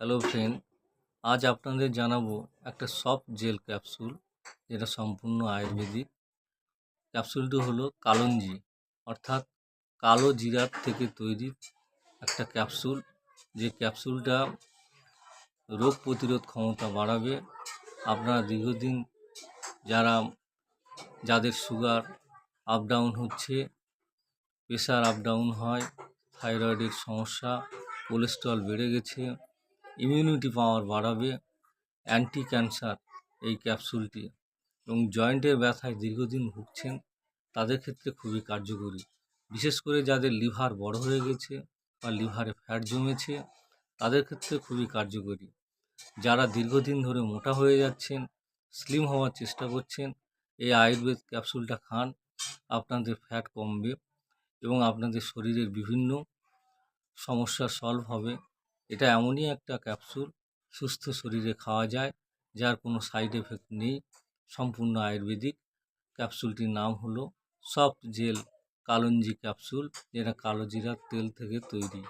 Hello friend আজ আপনাদের জানাব একটা সফট জেল ক্যাপসুল যেটা সম্পূর্ণ আয়ুর্বেদিক। ক্যাপসুলটি হলো কালঞ্জি, অর্থাৎ কালো জিরার থেকে তৈরি একটা ক্যাপসুল যে ক্যাপসুলটা রোগ প্রতিরোধ ক্ষমতা বাড়াবে। আপনারা দীর্ঘদিন যারা, যাদের সুগার আপ ডাউন হচ্ছে প্রেশার আপ ডাউন হয় থাইরয়েডের সমস্যা কোলেস্ট্রল বেড়ে গেছে ইমিউনিটি পাওয়ার বাড়াবে অ্যান্টি ক্যান্সার এই ক্যাপসুলটি এবং জয়েন্টের ব্যথায় দীর্ঘদিন ভুগছেন, তাদের ক্ষেত্রে খুবই কার্যকরী। বিশেষ করে যাদের লিভার বড় হয়ে গেছে বা লিভারে ফ্যাট জমেছে, তাদের ক্ষেত্রে খুবই কার্যকরী। যারা দীর্ঘদিন ধরে মোটা হয়ে যাচ্ছেন স্লিম হওয়ার চেষ্টা করছেন, এই আয়ুর্বেদ ক্যাপসুলটা খান, আপনাদের ফ্যাট কমবে এবং আপনাদের শরীরের বিভিন্ন সমস্যা সলভ হবে। এটা এমনই একটা ক্যাপসুল সুস্থ শরীরে খাওয়া যায়, যার কোনো সাইড এফেক্ট নেই। সম্পূর্ণ আয়ুর্বেদিক। ক্যাপসুলটির নাম হলো সফট জেল কালঞ্জি ক্যাপসুল যেটা কালো জিরার তেল থেকে তৈরি।